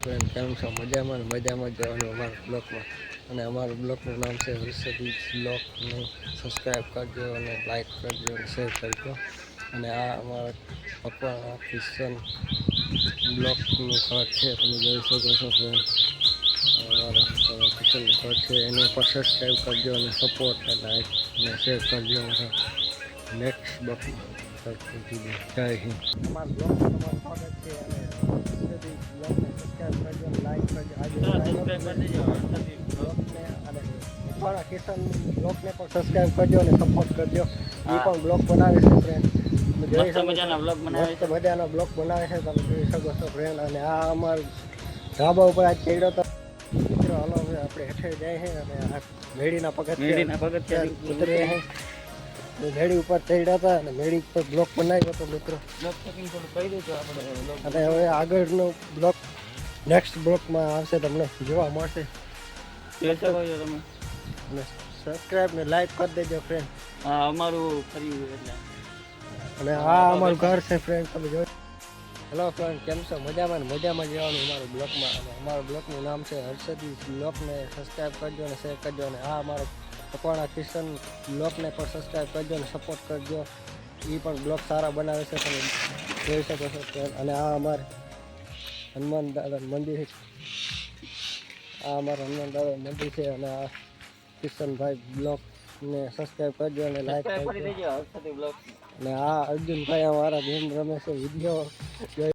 Friend કેમ છો, મજામાં મજામાં જવાનું અમારા બ્લોકમાં. અને અમારું બ્લોકનું નામ છે વિશ્વદીપ બ્લોકને સબસ્ક્રાઈબ કરજો અને લાઈક કરજો અને શેર કરજો. અને આ અમારા પપ્પા ક્રિશ્ચન બ્લોકનું ઘર છે, તમે જોઈ શકો છો ફ્રેન્ડ અમારા ક્રિશ્ચનનું ઘર છે, એને પણ સબસ્ક્રાઈબ કરજો અને સપોર્ટ અને લાઈક અને શેર કરજો અમારા નેક્સ્ટ બ્લોકમાં. જય હિન્દ. અમારા સ્વાગત છે અને સબસ્ક્રાઈબ કરજો અને લાઈક કરજો આજે બ્લોગને અને અમારા કિશન બ્લોગને પણ સબસ્ક્રાઈબ કરજો અને સપોર્ટ કરજો એ. પણ બ્લોગ બનાવે છે ફ્રેન્ડ જોઈ શકો. મજાના vlog બનાવે છે. મજાનો બ્લોગ બનાવે છે તમે જોઈ શકો છો ફ્રેન્ડ અને આ અમાર ધાબા ઉપર આજ ચડ્યો તો મિત્રો હાલો હવે આપણે હેઠે જાય છે અને આ મેળીના મેળીના પગથિયા પગથિયાથી ઉતરીએ છે મેળી ઉપર ચડ્યા હતા અને મેળી ઉપર બ્લોક બનાવ્યો હતો મિત્રો. અને હવે આગળનો બ્લોક નેક્સ્ટ બ્લોકમાં આવશે તમને જોવા મળશે. જોઈ તમે સબસ્ક્રાઈબ ને લાઈક કરી દેજો ફ્રેન્ડ હા અમારું ફરી એટલે. અને આ અમારું ઘર છે ફ્રેન્ડ તમે જો હેલો ફ્રેન્ડ કેમ છો? મજામાં ને? મજામાં જવાનું અમારું બ્લોકમાં અને અમારું બ્લોકનું નામ છે હર્ષદી. બ્લોકને સબસ્ક્રાઈબ કરજો અને શેર કરજો અને આ અમારો પકવાણા કિશન બ્લોકને પણ સબસ્ક્રાઈબ કરજો અને સપોર્ટ કરજો. એ પણ બ્લોગ સારા બનાવે છે તમે જોઈ શકો છો અને આ અમારે હનુમાન દાદા મંદિર આ અમારું હનુમાન દાદા મંદિર છે અને આ કિશનભાઈ બ્લોગને સબસ્ક્રાઈબ કરજો અને લાઈક કરજો. અને આ અર્જુનભાઈ અમારા ગેમ રમે છે વીડિયો.